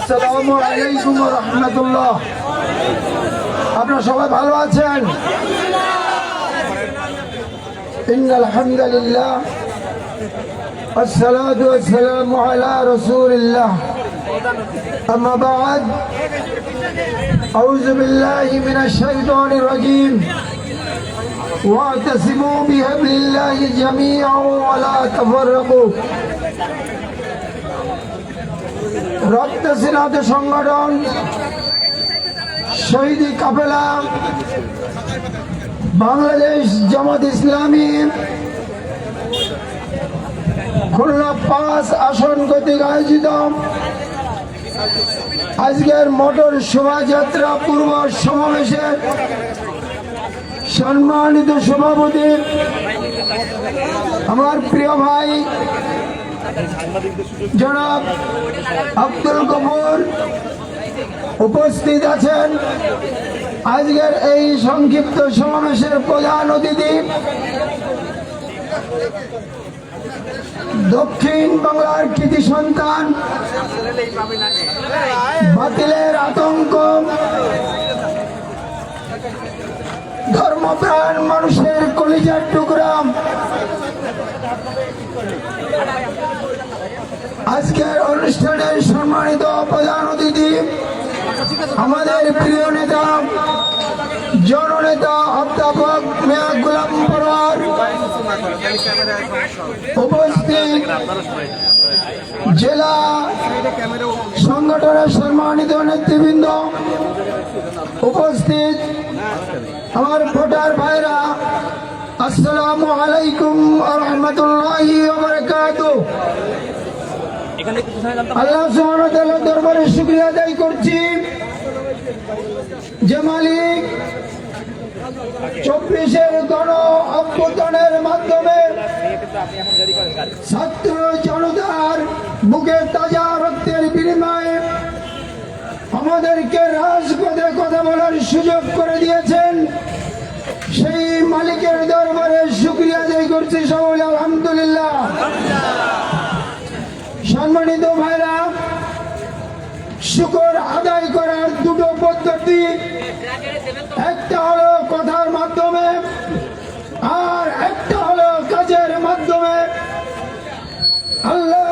আসসালামু আলাইকুম রহমতুল্লাহ আপনারা সবাই ভালো আছেন إن الحمد لله والصلاة والسلام على رسول الله أما بعد أعوذ بالله من الشيطان الرجيم واعتصموا بحبل الله جميعا ولا تفرقوا রক্ত সিনাত সংগঠন, শহীদ কাপেলা বাংলাদেশ জামাত ইসলামী, খুলনা পাঁচ আসন কর্তৃক আয়োজিত আজকের মোটর শোভাযাত্রা পূর্ব সমাবেশে সম্মানিত সভাপতি, আমার প্রিয় ভাই জনাব আব্দুল কপুর উপস্থিত আছেন। আজকের এই সংক্ষিপ্ত সমাবেশের প্রধান অতিথি দক্ষিণ বাংলার কৃতি সন্তান, বাতিলের আতঙ্ক, ধর্মপ্রাণ মানুষের কলিজার টুকরা আজকের অনুষ্ঠানের সম্মানিত প্রধান অতিথি, আমাদের প্রিয় নেতা, জননেতা, অধ্যাপক মেয়া গুলাম পরোয়ার উপস্থিত জেলা সংগঠনের সম্মানিত নেতৃবৃন্দ উপস্থিত আমার ভোটার ভাইরা, আসসালামু আলাইকুম রহমতুল্লাহি আল্লাহ সুবহানাহু দরবারে শুকরিয়া আদায় করছি। যে মালিক চব্বিশের গণ অভ্যুত্থানের মাধ্যমে ছাত্র জনতার বুকে তাজা রক্তের বিনিময়ে আমাদেরকে রাজপথে কথা বলার সুযোগ করে দিয়েছেন। সেই মালিকের দরবারে শুক্রিয়া আদায় করছি সকলে, আলহামদুলিল্লাহ। সম্মানিত ভাইরা, শুকর আদায় করার দুটো পদ্ধতি। একটা হলো কথার মাধ্যমে, আর একটা হলো কাজের মাধ্যমে। আল্লাহ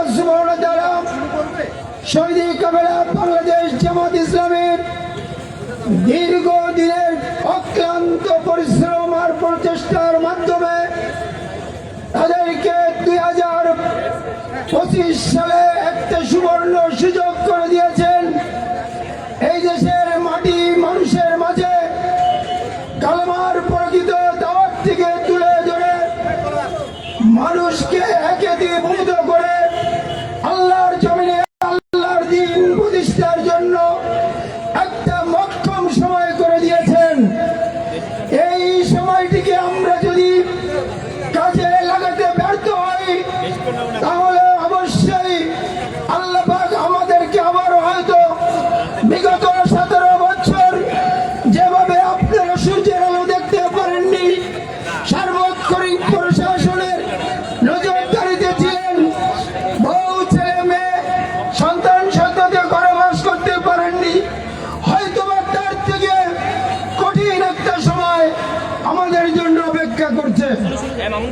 শহীদ কাবেলা বাংলাদেশ জামাত ইসলামের দীর্ঘ দিনের অক্লান্ত পরিশ্রম আর প্রচেষ্টার মাধ্যমে তাদেরকে দুই হাজার পঁচিশ সালে একটা সুবর্ণ সুযোগ করে দিয়েছেন। এই দেশের মাটি মানুষের মাঝে কালমার প্রকৃত দাওয়াত থেকে তুলে ধরে মানুষকে একে দিয়ে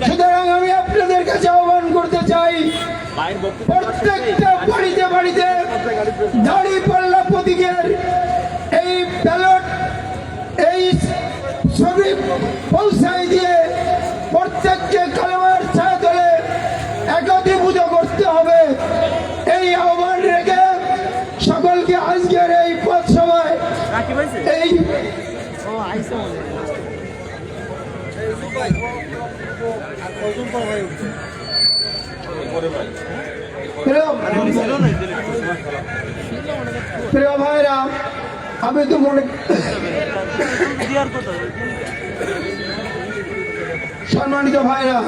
সুতরাং আমি আপনাদের কাছে আহ্বান করতে চাই প্রত্যেকটা বাড়িতে বাড়িতে দাড়ি পাল্লা প্রতীকের এই ব্যালট এই ছবি পৌঁছাই দিয়ে প্রত্যেককে কালেমার ছায়া তোলে একত্রীভূত করতে হবে। এই আহ্বান রেখে সকলকে আজকের এই পথ সভায় এই প্রিয়- ভাইরা, আমি তো মনে সম্মানিত ভাইরা,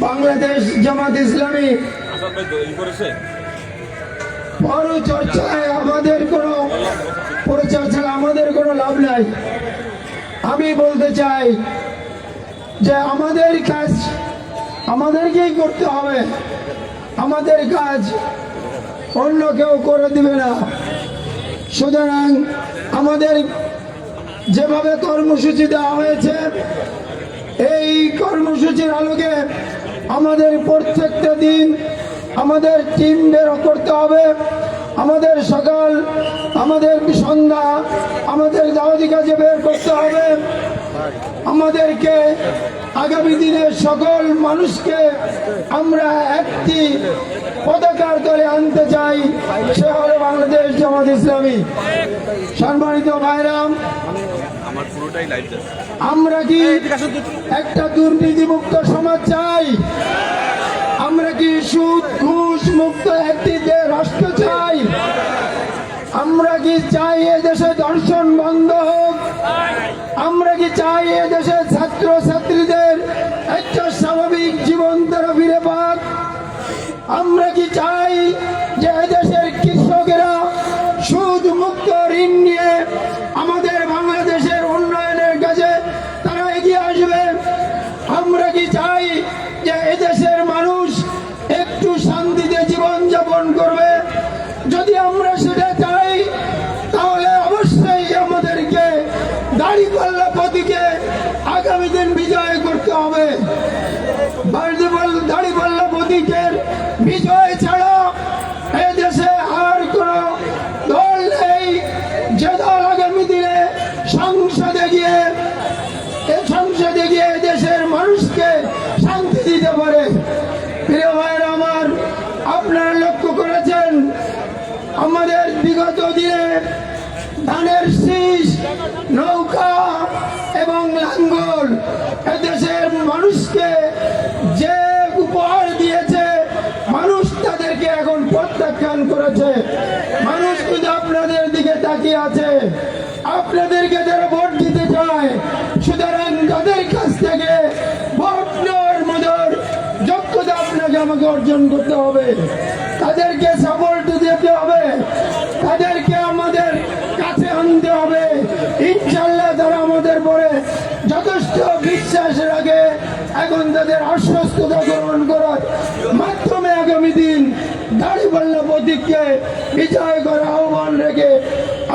বাংলাদেশ জামাত ইসলামী বড় চর্চায় আমাদের কোনো পরিচর্চায় আমাদের কোনো লাভ নাই। আমি বলতে চাই যে আমাদের কাজ, আমাদেরকেই করতে হবে। আমাদের কাজ অন্য কেউ করে দিবে না। সুতরাং আমাদের যেভাবে কর্মসূচি দেওয়া হয়েছে, এই কর্মসূচির আলোকে আমাদের প্রত্যেকটা দিন আমাদের টিম বের করতে হবে। আমাদের সকাল, আমাদের সন্ধ্যা, আমাদের দাওয়াতি কাজে বের করতে হবে। আমাদেরকে আগামী দিনের সকল মানুষকে আমরা একটি পতাকার তলে আনতে চাই, সে হলো বাংলাদেশ জামাত ইসলামী। সম্মানিত ভাইরাম, আমরা কি একটা দুর্নীতিমুক্ত সমাজ চাই? আমরা কি সুদ, ঘুষ মুক্ত একটি রাষ্ট্র চাই? আমরা কি চাই এ দেশে দর্শন বন্ধ হোক? আমরা কি চাই এ দেশের ছাত্র ছাত্রীদের একটা স্বাভাবিক জীবন তারা ফিরে পাক আমরা কি চাই যে দেশের কৃষকেরা সুদ, মুক্ত ঋণ নিয়ে মানুষকে যে উপহার দিয়েছে, মানুষ তাদেরকে এখন প্রত্যাখ্যান করেছে। মানুষ কিন্তু আপনাদের দিকে তাকিয়ে আছে। আপনাদেরকে যারা ভোট দিতে চায়, সুতরাং তাদের কাছ থেকে ভোট নেওয়ার মতন যোগ্যতা আপনাকে আমাকে অর্জন করতে হবে। তাদেরকে সাপোর্ট দিতে হবে। তাদেরকে আমাদের কাছে আনতে হবে। ইনশাল্লাহ তারা আমাদের পরে যথেষ্ট বিশ্বাস রাখে। এখন তাদের অস্বস্থতা গ্রহণ করার মাধ্যমে আগামী দিন দাড়িপাল্লা প্রতীককে বিজয় করার আহ্বান রেখে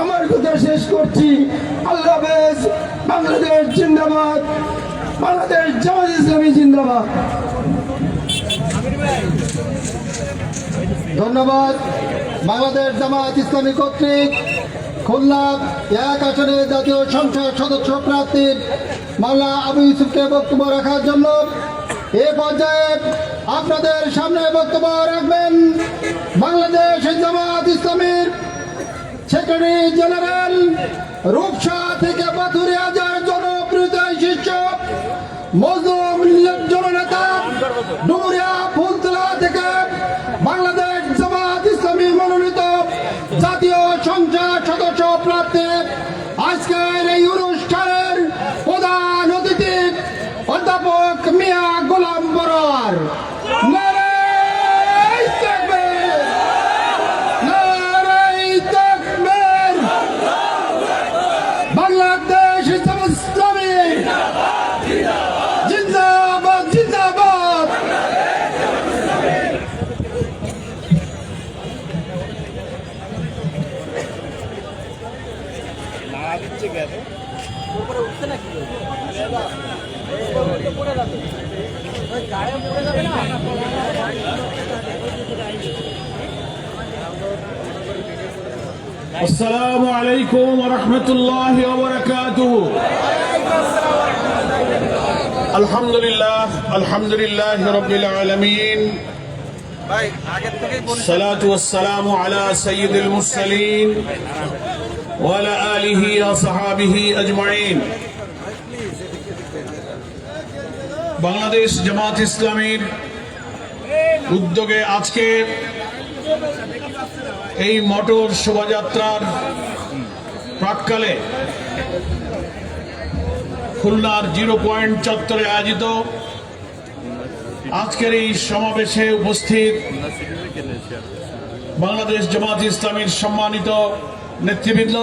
আমার কথা শেষ করছি। আল্লাহ বাংলাদেশ জিন্দাবাদ, বাংলাদেশ জামাত ইসলামী জিন্দাবাদ। ধন্যবাদ। বাংলাদেশ জামাত ইসলামী কর্তৃক খুলনা এক আসনে জাতীয় সংসদ সদস্য প্রার্থী মাওলা আবু ইউসুফকে বক্তব্য রাখার জন্য এ পর্যায়ে আপনাদের সামনে বক্তব্য রাখবেন বাংলাদেশ জামাত ইসলামের সেক্রেটারি জেনারেল রূপসা থেকে পাথুরিয়া যার জনপ্রিয়তা শীর্ষ মজলুম السلام عليكم ورحمة الله وبركاته الحمد لله الحمد لله رب العالمين ভাই আগের থেকেই বলি الصلاة والسلام على سيد المرسلين وعلى آله وصحابه أجمعين বাংলাদেশ জামাত ইসলামীর উদ্যোগে আজকে এই মোটর শোভাযাত্রার প্রাককালে খুলনার জিরো পয়েন্ট চত্বরে আয়োজিত আজকের এই সমাবেশে উপস্থিত বাংলাদেশ জামাত ইসলামীর সম্মানিত নেতৃবৃন্দ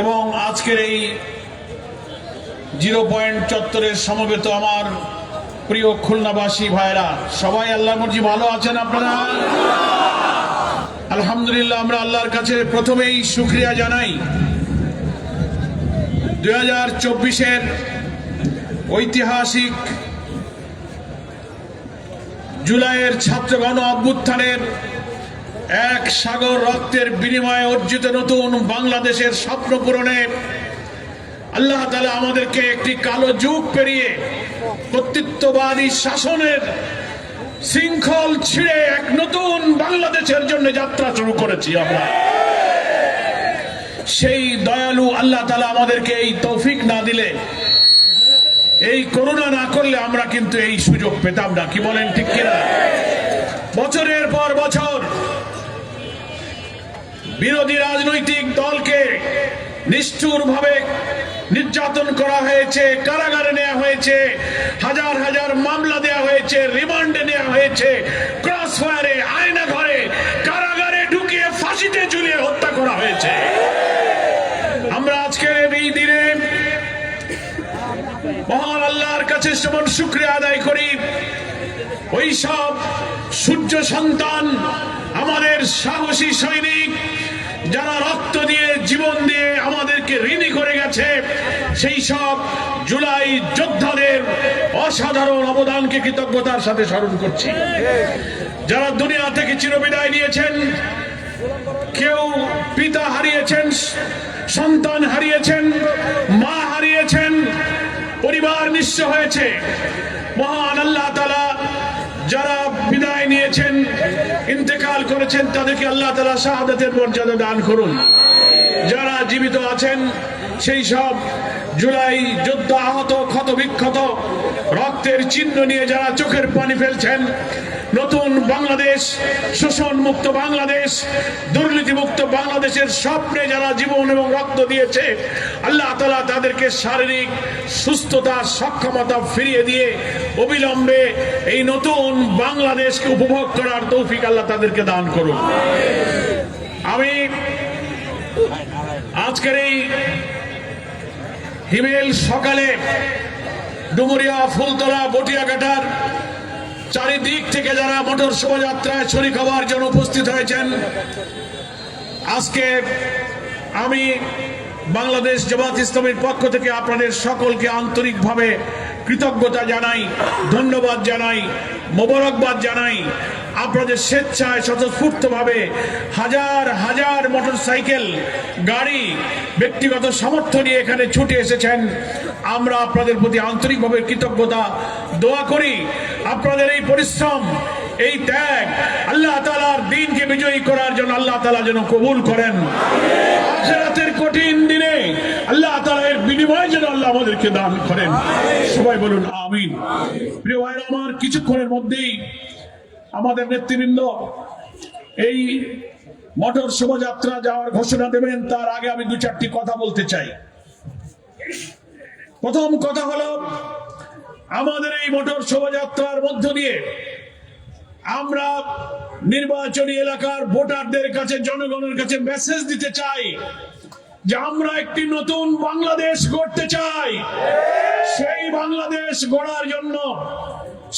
এবং আজকের এই জিরো পয়েন্ট চত্বরের সমবেত আমার প্রিয় খুলনাবাসী ভাইরা সবাই আল্লাহ মর্জি ভালো আছেন আপনারা? আলহামদুলিল্লাহ, আমরা আল্লাহর কাছে প্রথমেই শুক্রিয়া জানাই। দুই হাজার চব্বিশের ঐতিহাসিক জুলাইয়ের ছাত্র গণ অভ্যুত্থানের এক সাগর রক্তের বিনিময়ে অর্জিত নতুন বাংলাদেশের স্বপ্ন পূরণে আল্লাহ তালা আমাদেরকে একটি কালো যুগ পেরিয়ে কর্তৃত্ববাদী শাসনের শৃঙ্খল ছিঁড়ে এক নতুন বাংলাদেশের জন্য যাত্রা শুরু করেছি আমরা। সেই দয়ালু আল্লাহ তালা আমাদেরকে এই তৌফিক না দিলে, এই করোনা না করলে আমরা কিন্তু এই সুযোগ পেতাম না। কি বলেন ঠিক কিনা? বছরের পর বছর বিরোধী রাজনৈতিক দলকে নিষ্ঠুরভাবে নির্যাতন করা হয়েছে, কারাগারে নেওয়া হয়েছে, হাজার হাজার মামলা দেওয়া হয়েছে, রিমান্ডে নেওয়া হয়েছে, ক্রস ফায়ারে, আয়না ঘরে, কারাগারে ঢুকিয়ে ফাঁসিতে ঝুলিয়ে হত্যা করা হয়েছে। আমরা আজকের এই দিনে মহান আল্লাহর কাছে যেমন শুক্রিয়া আদায় করি, ওই সব সূর্য সন্তান, আমাদের সাহসী সৈনিক, যারা রক্ত দিয়ে, জীবন দিয়ে আমাদেরকে ঋণী করে গেছে। সেই সব জুলাই যোদ্ধাদের অসাধারণ অবদানকে কৃতজ্ঞতার সাথে স্মরণ করছি। যারা দুনিয়া থেকে চিরবিদায় নিয়েছেন, কেউ পিতা হারিয়েছেন, সন্তান হারিয়েছেন, মা হারিয়েছেন, পরিবার নিঃস্ব হয়েছে। মহান আল্লাহ তালা যারা বিদায় নিয়েছেন, ইন্তেকাল করেছেন, তাদেরকে আল্লাহ তালা শাহাদাতের মর্যাদা দান করুন। জীবিত আছেন, সেই সব জুলাই যুদ্ধ আহত, ক্ষত বিক্ষত, রক্তের চিহ্ন নিয়ে যারা চোখের পানি ফেলছেন, নতুন বাংলাদেশ, শোষণ মুক্ত বাংলাদেশ দুর্নীতি মুক্ত বাংলাদেশের স্বপ্নে যারা জীবন এবং রক্ত দিয়েছে, আল্লাহ তালা তাদেরকে শারীরিক সুস্থতা, সক্ষমতা ফিরিয়ে দিয়ে অবিলম্বে এই নতুন বাংলাদেশকে উপভোগ করার তৌফিক আল্লাহ তাদেরকে দান করুন। আমি আজকের এই হিমেল সকালে ডুমুরিয়া ফুলতলা বটিয়াঘাটার চারিদিক থেকে যারা মোটর শোভাযাত্রায় শরীর হওয়ার জন্য উপস্থিত হয়েছেন, আজকে আমি বাংলাদেশ জামাত ইসলামের পক্ষ থেকে আপনাদের সকলকে আন্তরিকভাবে কৃতজ্ঞতা জানাই, ধন্যবাদ জানাই, মোবারকবাদ জানাই। আপনাদের স্বেচ্ছায় স্বতঃস্ফূর্তভাবে হাজার হাজার মোটরসাইকেল, গাড়ি, ব্যক্তিগত সামর্থ্য নিয়ে এখানে ছুটে এসেছেন। আমরা আপনাদের প্রতি আন্তরিকভাবে কৃতজ্ঞতা দোয়া করি। আপনাদের এই পরিশ্রম, এই ত্যাগ আল্লাহ তালার দিনকে বিজয়ী করার জন্য আল্লাহ তালা যেন কবুল করেন। আখেরাতের কঠিন দিনে আল্লাহ তালা এর বিনিময় যেন আল্লাহ আমাদেরকে দান করেন। সবাই বলুন, আমিন। প্রিয় ভাইরা, আমার কিছুক্ষণের মধ্যেই আমাদের নেতৃবৃন্দ, এই মটর শোভাযাত্রা যাওয়ার ঘোষণা দেবেন, তার আগে আমি দু চারটি কথা বলতে চাই। প্রথম কথা হলো, আমাদের এই মোটর শোভাযাত্রার মধ্য দিয়ে আমরা নির্বাচনী এলাকার ভোটারদের কাছে, জনগণের কাছে মেসেজ দিতে চাই যে আমরা একটি নতুন বাংলাদেশ গড়তে চাই। সেই বাংলাদেশ গড়ার জন্য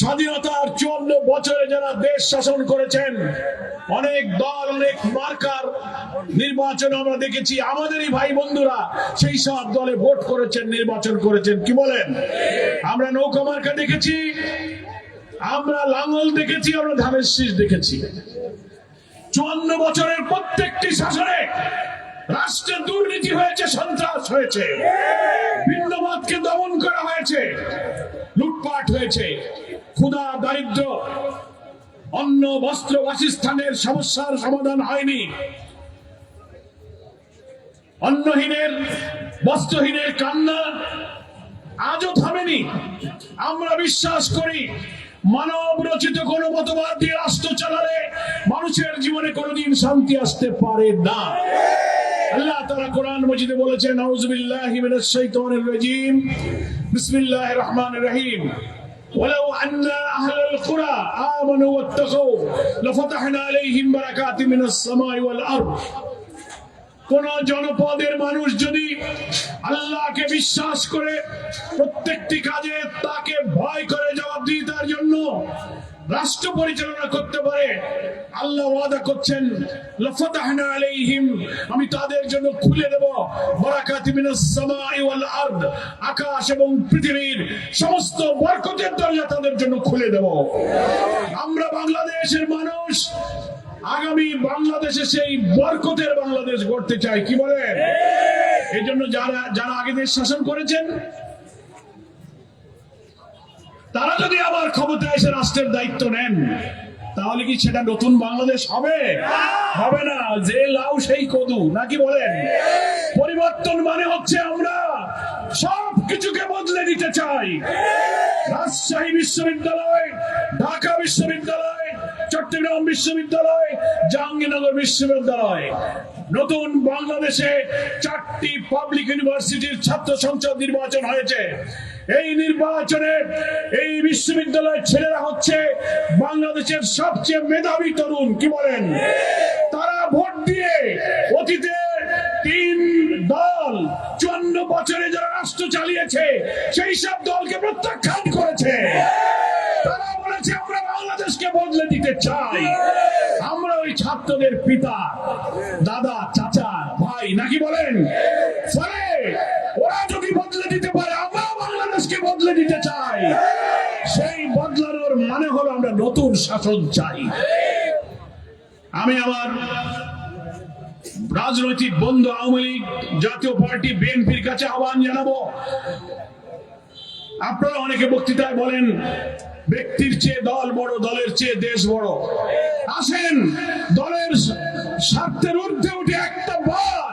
স্বাধীনতার চুয়ান্ন বছরে যারা দেশ শাসন করেছেন, অনেক দল, অনেক মার্কার নির্বাচন আমরা দেখেছি। আমাদেরই ভাই বন্ধুরা সেই সব দলে ভোট করেছেন, নির্বাচন করেছেন। কি বলেন? আমরা নৌকা মার্কা দেখেছি, আমরা লাঙ্গল দেখেছি, আমরা ধানের শীষ দেখেছি। চুয়ান্ন বছরের প্রত্যেকটি শাসনে রাষ্ট্রে দুর্নীতি হয়েছে, সন্ত্রাস হয়েছে। ভিন্নবাদকে দমন করা হয়েছে, লুটপাট হয়েছে। ক্ষুধা, দারিদ্র, অন্ন, বস্ত্র, বাসস্থানের সমস্যার সমাধান হয়নি। অন্নহীনের, বস্ত্রহীনের কান্না আজও থামেনি। আমরা বিশ্বাস করি, মানব রচিত কোন মতবাদ দিয়ে রাষ্ট্র চালালে মানুষের জীবনে কোনোদিন শান্তি আসতে পারে না। আল্লাহ তাআলা কোরআন মজিদে বলেছেন আউযুবিল্লাহি মিনাশ শাইতানির রাজীম। রহিম। ولو أن أهل القرى آمنوا واتقوا لفتحنا عليهم بركات من السماء والأرض কোন জনপদের মানুষ যদি আল্লাহকে বিশ্বাস করে প্রত্যেকটি কাজে তাকে ভয় করে জবাবদিহিতা রাষ্ট্র পরিচালনা করতে পারে। আল্লাহ ওয়াদা করছেন, লাফাতাহনা আলাইহিম আমি তাদের জন্য খুলে দেব। বারাকাতি মিনাস সামাই ওয়াল আরদ, আকাশ এবং পৃথিবীর সমস্ত বরকতের দরজা তাদের জন্য খুলে দেব। আমরা বাংলাদেশের মানুষ, আগামী বাংলাদেশে সেই বরকতের বাংলাদেশ গড়তে চাই, কি বলেন? এই জন্য যারা যারা আগে দেশ শাসন করেছেন তারা যদি আবার ক্ষমতায় এসে রাষ্ট্রের দায়িত্ব নেন, তাহলে কি সেটা নতুন বাংলাদেশ হবে? হবে না। যে লাউ সেই কদু নাকি বলেন? পরিবর্তন মানে হচ্ছে আমরা সব কিছুকে বদলে দিতে চাই। রাজশাহী বিশ্ববিদ্যালয়, ঢাকা বিশ্ববিদ্যালয়, চট্টগ্রাম বিশ্ববিদ্যালয়, জাহাঙ্গীরনগর বিশ্ববিদ্যালয়। নতুন বাংলাদেশে চারটি পাবলিক ইউনিভার্সিটির ছাত্র সংসদ নির্বাচন হয়েছে। এই নির্বাচনে এই বিশ্ববিদ্যালয়ের ছেলেরা হচ্ছে বাংলাদেশের সবচেয়ে মেধাবী তরুণ, কি বলেন? তারা ভোট দিয়ে অতীতে তিন দল চুয়ান্ন বছরে যারা রাষ্ট্র চালিয়েছে, সেই সব দলকে প্রত্যাখ্যান করেছে। তারা বলেছে, আমরা বাংলাদেশকে বদলে দিতে চাই। ছাত্রদের পিতা, দাদা, চাচা, ভাই, নাকি বলেন? ফলে ওরা যদি বদলে দিতে পারে আমরা বাংলাদেশকে বদলে দিতে চাই। সেই বদলানোর মানে হলো আমরা নতুন শাসন চাই। আমি আমার রাজনৈতিক বন্ধু আওয়ামী লীগ জাতীয় পার্টি বিএনপির কাছে আহ্বান জানাব। আপনারা অনেকে বক্তৃতায় বলেন ব্যক্তির চেয়ে দল বড়, দলের চেয়ে দেশ বড়। আসেন, দলের স্বার্থের ঊর্ধ্বে উঠে একটা বার।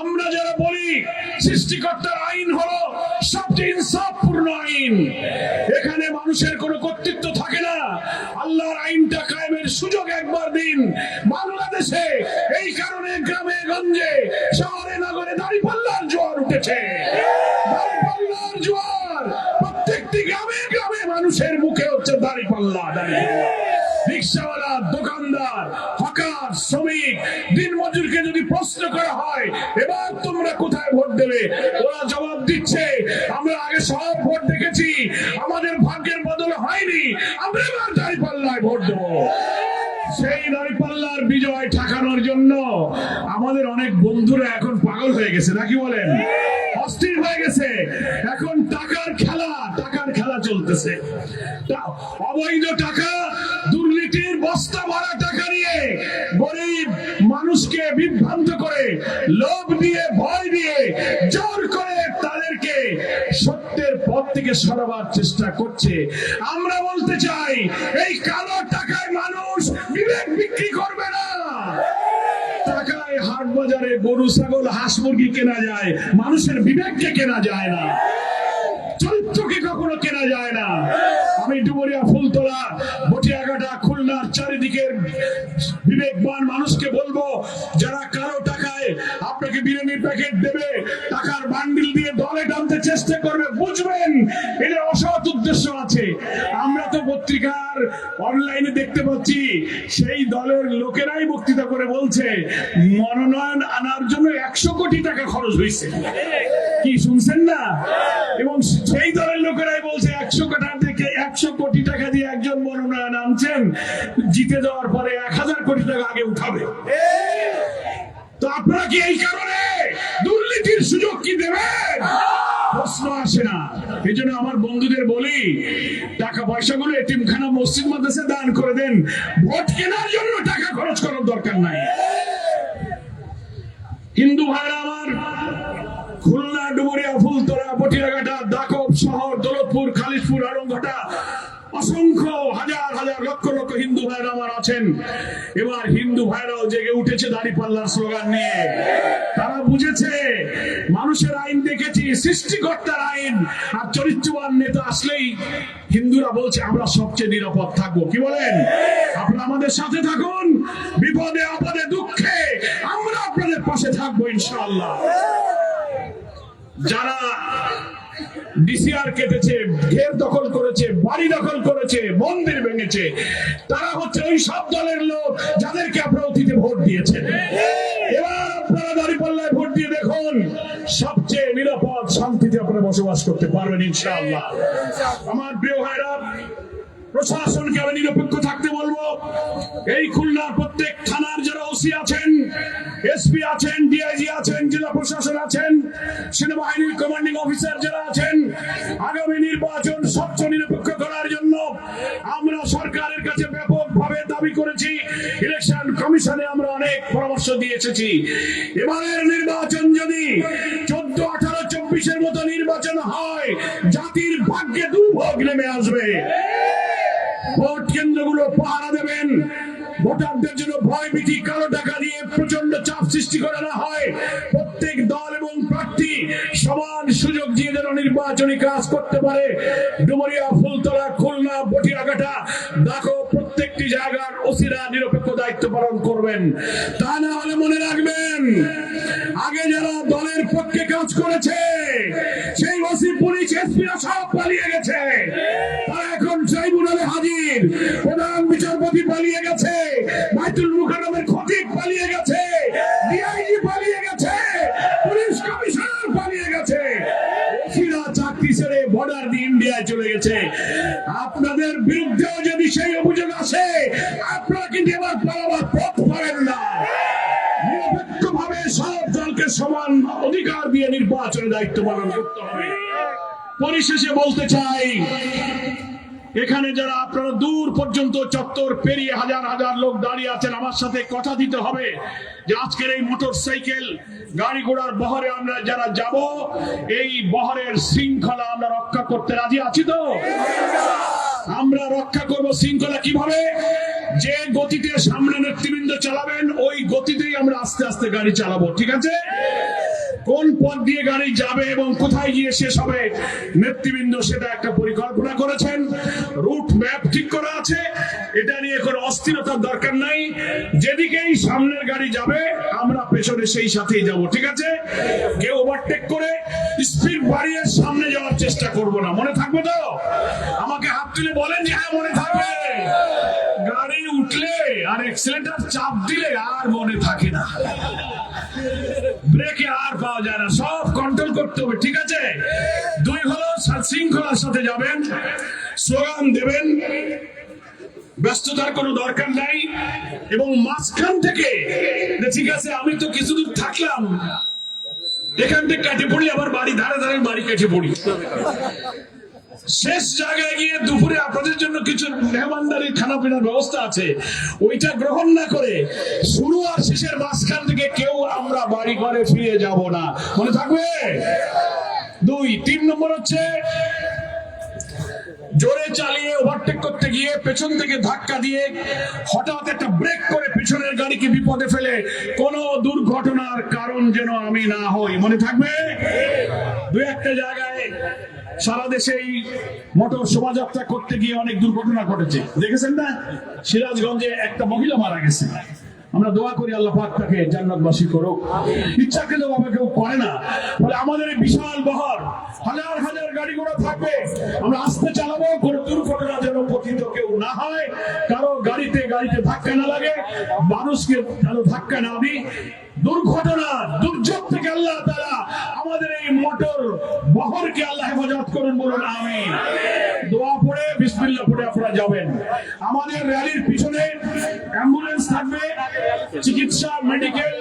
আমরা যারা বলি, সৃষ্টিকর্তার আইন হলো সবচেয়ে ইনসাফপূর্ণ আইন। এখানে মানুষের কোনো কর্তৃত্ব থাকে না। আল্লাহর আইনটা কায়েমের সুযোগ একবার দিন। বাংলাদেশে এই কারণে গ্রামে, গঞ্জে, শহরে, নগরে দাঁড়িপাল্লার জোয়ার উঠেছে। মানুষের মুখে হচ্ছে দাঁড়িপাল্লা দাঁড়িপাল্লা রিক্সাওয়ালা, দোকানদার, হকার, শ্রমিক দিন মজুরকে যদি প্রশ্ন করা হয়, এবার তোমরা কোথায় ভোট দেবে? ওরা জবাব দিচ্ছে, আমরা আগে সব ভোট দেখেছি, আমাদের ভাগ্যের বদলে হয়নি, আমরা এবার দাঁড়িপাল্লায় ভোট দেবো। সেই দাঁড়িপাল্লার বিজয় ঠেকানোর জন্য আমাদের অনেক বন্ধুরা এখন পাগল হয়ে গেছে নাকি বলেন? অস্থির হয়ে গেছে। এখন টাকার খেলা চলতেছে। অবৈধ টাকা, দুর্নীতির বস্তা ভরা টাকা নিয়ে গরিব মানুষকে বিভ্রান্ত করে, লোভ দিয়ে, ভয় দিয়ে, জোর করে তাদেরকে সত্যের পথ থেকে সরাবার চেষ্টা করছে। আমরা বলতে চাই, এই কালো টাকায় মানুষ বিবেক বিক্রি করবে না। টাকায় হাট বাজারে গরু, ছাগল, হাঁস, মুরগি কেনা যায়, মানুষের বিবেককে কেনা যায় না। চরিত্রকে কখনো কেনা যায় না। আমি ডুবরিয়া ফুলতলা, বটিয়াঘাটা, খুলনার চারিদিকের বিবেকবান মানুষকে বলব, যারা কারও টাকায় আপনাকে বিরিয়ানির প্যাকেট দেবে, টাকার বান্ডিল দিয়ে দলে টানতে চেষ্টা করবে, বুঝবেন? এটা অসৎ উদ্দেশ্য আছে। আমরা তো পত্রিকার অনলাইনে দেখতে পাচ্ছি, সেই দলের লোকেরাই বক্তৃতা করে বলছে, মনোনয়ন আনার জন্য একশো কোটি টাকা খরচ হয়েছে। কি শুনছেন না? এবং সেই দলের লোকেরাই বলছে, একশো কোটা থেকে একশো কোটি টাকা দিয়ে একজন মনোনয়ন আনছেন, জিতে যাওয়ার পরে এক হাজার কোটি টাকা আগে উঠাবে। আপনারা কি এই কারণে দুর্নীতির সুযোগ কি দেবেন? প্রশ্ন আসে না। এই জন্য আমার বন্ধুদের বলি টাকা পয়সাগুলো এটিমখানা মসজিদ মাদ্রাসা দান করে দেন। ভোট কেনার জন্য টাকা খরচ করার দরকার নাই। হিন্দু ভাইরা আমার খুলনা ডুবুরিয়া ফুলতলা পটিয়াঘাটা দাকব শহর দৌলতপুর খালিশপুর আরংঘাটা অসংখ্য হাজার হাজার লক্ষ লক্ষ হিন্দু ভাইরা আমার আছেন। এবার হিন্দু ভাইরাও জেগে উঠেছে দাড়ি পাল্লার স্লোগান নিয়ে। তারা বুঝেছে, মানুষের আইন দেখেছি, সৃষ্টিকর্তার আইন। আর চরিত্রবান নেতা আসলেই হিন্দুরা বলছে, আমরা সবচেয়ে নিরাপদ থাকব। কি বলেন? আপনারা আমাদের সাথে থাকুন। বিপদে, আপদে, দুঃখে আমরা আপনাদের পাশে থাকব ইনশাআল্লাহ। যারা ডিসিআর কেটেছে, ঘের দখল করেছে, বাড়ি দখল করেছে, মন্দির ভেঙেছে। তারা হচ্ছে ওই সব দলের লোক যাদেরকে আপনারা অতীতে ভোট দিয়েছেন। এবার আপনারা দাঁড়িপাল্লায় ভোট দিয়ে দেখুন, সবচেয়ে নিরাপদ শান্তিতে আপনারা বসবাস করতে পারবেন ইনশাআল্লাহ। আমার প্রিয় ভাইরা প্রশাসনকে আমি নিরপেক্ষ থাকতে বলব। এই খুলনার প্রত্যেক থানার যারা ওসি আছেন, এসপি আছেন, ডিআইজি আছেন, জেলা প্রশাসন আছেন, সেনাবাহিনীর কমান্ডিং অফিসার যারা আছেন, আগামী নির্বাচন স্বচ্ছ নিরপেক্ষ করার জন্য আমরা সরকারের কাছে ব্যাপকভাবে দাবি করেছি। ইলেকশন কমিশনে আমরা অনেক পরামর্শ দিয়ে এসেছি। এবারের নির্বাচন যদি চোদ্দ, আঠারো, চব্বিশের মতো নির্বাচন হয়, জাতির ভাগ্যে দুর্ভোগ নেমে আসবে। ভোট কেন্দ্রগুলো পাহারা দেবেন। ভোটারদের জন্য ভয় ভীতি কালো টাকা দিয়ে প্রচণ্ড চাপ সৃষ্টি করে না হয়। প্রত্যেক প্রার্থী সমান সুযোগ দিয়ে যেন নির্বাচনী কাজ করতে পারে। ডুমরিয়া, ফুলতলা, খুলনা, বটিয়াঘাটা, দেখো প্রত্যেকটি জায়গার ওসিরা নিরপেক্ষ দায়িত্ব পালন করবেন। তা না হলে মনে রাখবেন, আগে যারা দলের পক্ষে কাজ করেছে, সেই ওসি, পুলিশ এসপিরা সব পালিয়ে গেছে। তারা এখন ট্রাইব্যুনালে হাজির। প্রধান বিচারপতি পালিয়ে গেছে বাইতুল মুখারমের খতিব পালিয়ে গেছে, ডিআইজি পালিয়ে গেছে। ইন্ডিয়ায় চলে গেছে। আপনাদের বিরুদ্ধেও যদি সেই অভিযোগ আসে, আপনারা কিন্তু এবার পালাবার পথ পাবেন না। নিরপেক্ষভাবে সব দলকে সমান অধিকার দিয়ে নির্বাচনের দায়িত্ব পালন করতে হবে। পরিশেষে বলতে চাই এখানে যারা আপনারা দূর পর্যন্ত চত্বর পেরিয়ে হাজার হাজার লোক দাঁড়িয়ে আছেন, আমার সাথে কথা দিতে হবে যে আজকের এই মোটর সাইকেল গাড়ি ঘোড়ার বহরে আমরা যারা যাব, এই বহরের শৃঙ্খলা আমরা রক্ষা করতে রাজি আছি তো? আমরা রক্ষা করব শৃঙ্খলা কীভাবে? যে গতিতে সামনে নেতৃবৃন্দ চালাবেন, ওই গতিতেই আমরা আস্তে আস্তে গাড়ি চালাবো, ঠিক আছে? কোন পথ দিয়ে গাড়ি যাবে এবং কোথায় গিয়ে শেষ হবে? নেতৃবৃন্দ সেটা একটা পরিকল্পনা করেছেন। রুট ম্যাপ ঠিক করা আছে। এটা নিয়ে কোনো অস্থিরতার দরকার নাই। যেদিকেই সামনের গাড়ি যাবে, আমরা পেছনে সেই সাথেই যাব, ঠিক আছে? কেউ ওভারটেক করে স্পিড বাড়িয়ে সামনে যাওয়ার চেষ্টা করব না। মনে থাকবে তো? আমাকে হাত তুলে বলেন যে হ্যাঁ মনে থাকবে। গাড়ি উঠলে আর এক্সিলেন্টার চাপ দিলে আর মনে থাকে না। ব্রেকে আর পাওয়া যায় না। সব কন্ট্রোল করতে হবে, ঠিক আছে? দুই হলো শৃঙ্খলার সাথে যাবেন স্লোগান দেবেন, ব্যস্ততার কোনো দরকার নাই, এবং মাঝখান থেকে ঠিক আছে, আমি তো কিছু দূর থাকলাম, এখান থেকে কেটে পড়ি, আবার বাড়ি, ধারে ধারে বাড়ি কেটে পড়ি। শেষ জায়গায় গিয়ে দুপুরে আপনাদের জন্য কিছু মেহমানদারি খানা পিনার ব্যবস্থা আছে। ওইটা গ্রহণ না করে শুরু আর শেষের মাঝখান থেকে কেউ আমরা বাড়ি ঘরে ফিরে যাব না। মনে থাকবে? দুই, তিন নম্বর হচ্ছে জোরে চালিয়ে ওভারটেক করতে গিয়ে পেছন থেকে ধাক্কা দিয়ে হঠাৎ একটা ব্রেক করে পিছনের গাড়িকে বিপদে ফেলে কোনো দুর্ঘটনার কারণ যেন আমি না হই। মনে থাকবে? দু একটা জায়গায় সারা দেশেই মোটর শোভাযাত্রা করতে গিয়ে অনেক দুর্ঘটনা ঘটেছে। দেখেছেন না? সিরাজগঞ্জে একটা মহিলা মারা গেছে। আমরা দোয়া করি আল্লাহ পাক তাকে জান্নাতবাসী করুক। ইচ্ছা ইচ্ছাকৃত ভাবে কেউ করে না। ফলে আমাদের এই বিশাল বহর, হাজার হাজার গাড়ি ঘোড়া থাকবে। আমরা আস্তে চালাবো, কোনো দুর্ঘটনা যেন পতিত কেউ না হয়। কারও গাড়িতে গাড়িতে ধাক্কা না লাগে, মানুষকে যেন ধাক্কা না দিই। দুর্ঘটনা, দুর্যোগ থেকে আল্লাহ তারা আমাদের এই মোটর বহরকে আল্লাহ হেফাজত করুন বলুন আমি দোয়া পড়ে, বিসমিল্লাহ পড়ে আপনারা যাবেন। আমাদের র্যালির পিছনে অ্যাম্বুলেন্স থাকবে, চিকিৎসা, medical,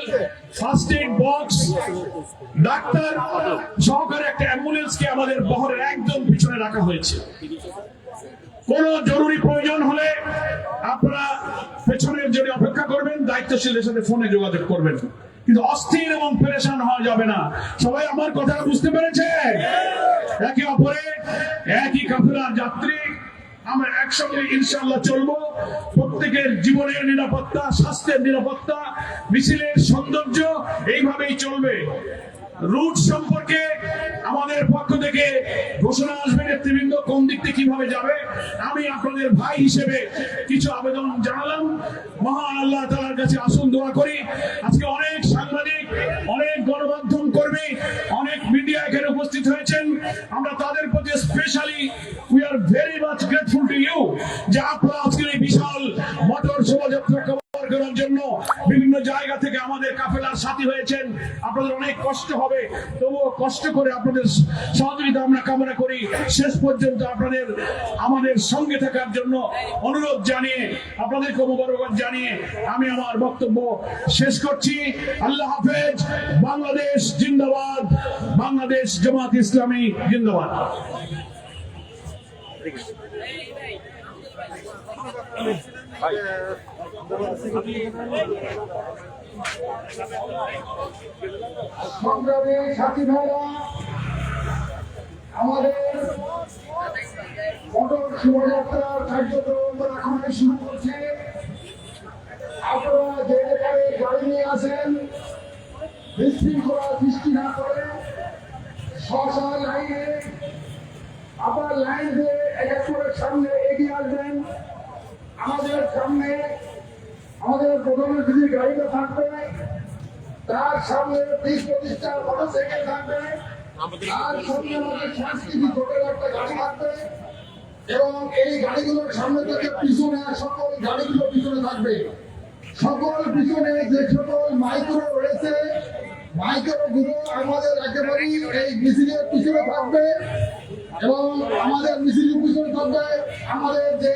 first aid box, doctor সহকারে একটা অ্যাম্বুলেন্সকে আমাদের বহরের একদম পিছনে রাখা হয়েছে। কোন জরুরি প্রয়োজন হলে আপনারা পেছনের জন্য অপেক্ষা করবেন দায়িত্বশীলের সাথে ফোনে যোগাযোগ করবেন। কিন্তু অস্থির এবং পরেশান হওয়া যাবে না। সবাই আমার কথা বুঝতে পেরেছে? একে অপরে একই কাফেলার যাত্রী। আমরা একসঙ্গে ইনশাল্লাহ চলবো। প্রত্যেকের জীবনের নিরাপত্তা, স্বাস্থ্যের নিরাপত্তা, মিছিলের সৌন্দর্য এইভাবেই চলবে। রুট সম্পর্কে আমাদের পক্ষ থেকে ঘোষণা আসবে নেতৃবৃন্দ, কোন দিক থেকে কীভাবে যাবে? আমি আপনাদের ভাই হিসেবে কিছু আবেদন জানালাম। মহান আল্লাহ তালার কাছে আসুন, দোয়া করি। আজকে অনেক সাংবাদিক, অনেক গণমাধ্যম হয়েছেন আপনাদের অনেক কষ্ট হবে। তবুও কষ্ট করে আপনাদের সহযোগিতা আমরা কামনা করি। শেষ পর্যন্ত আপনাদের, আমাদের সঙ্গে থাকার জন্য অনুরোধ জানিয়ে আপনাদেরকে মোবারকবাদ জানিয়ে আমি আমার বক্তব্য শেষ করছি। আল্লাহ হাফেজ, বাংলাদেশ জিন্দাবাদ, বাংলাদেশ জামাত ইসলামী জিন্দাবাদ। সংগ্রামী সাথী ভাইরা, আমাদের কার্যক্রম এখন শুরু করছে আপনারা যে গাড়ি নিয়ে আসেন, বিশৃঙ্খলা সৃষ্টি না করে শশা লাইনে আপনার লাইন দিয়ে এক এক করে সামনে এগিয়ে আসবেন। আমাদের সামনে আমাদের প্রথমে প্রধানমন্ত্রীর গাড়িটা থাকবে, তার সামনে বিশ পঁচিশটা মোটরসাইকেল থাকবে, তার সামনে আমাদের সাংস্কৃতিক হোটেল একটা গাড়ি থাকবে এবং এই গাড়িগুলোর সামনে থেকে পিছনে সকল গাড়িগুলো পিছনে থাকবে। সকল পিছনে যে সকল মাইক্রো রয়েছে, মাইক্রো গুলো আমাদের একেবারেই এই মিছিলের পিছনে থাকবে এবং আমাদের মিছিলের পিছনে থাকবে আমাদের যে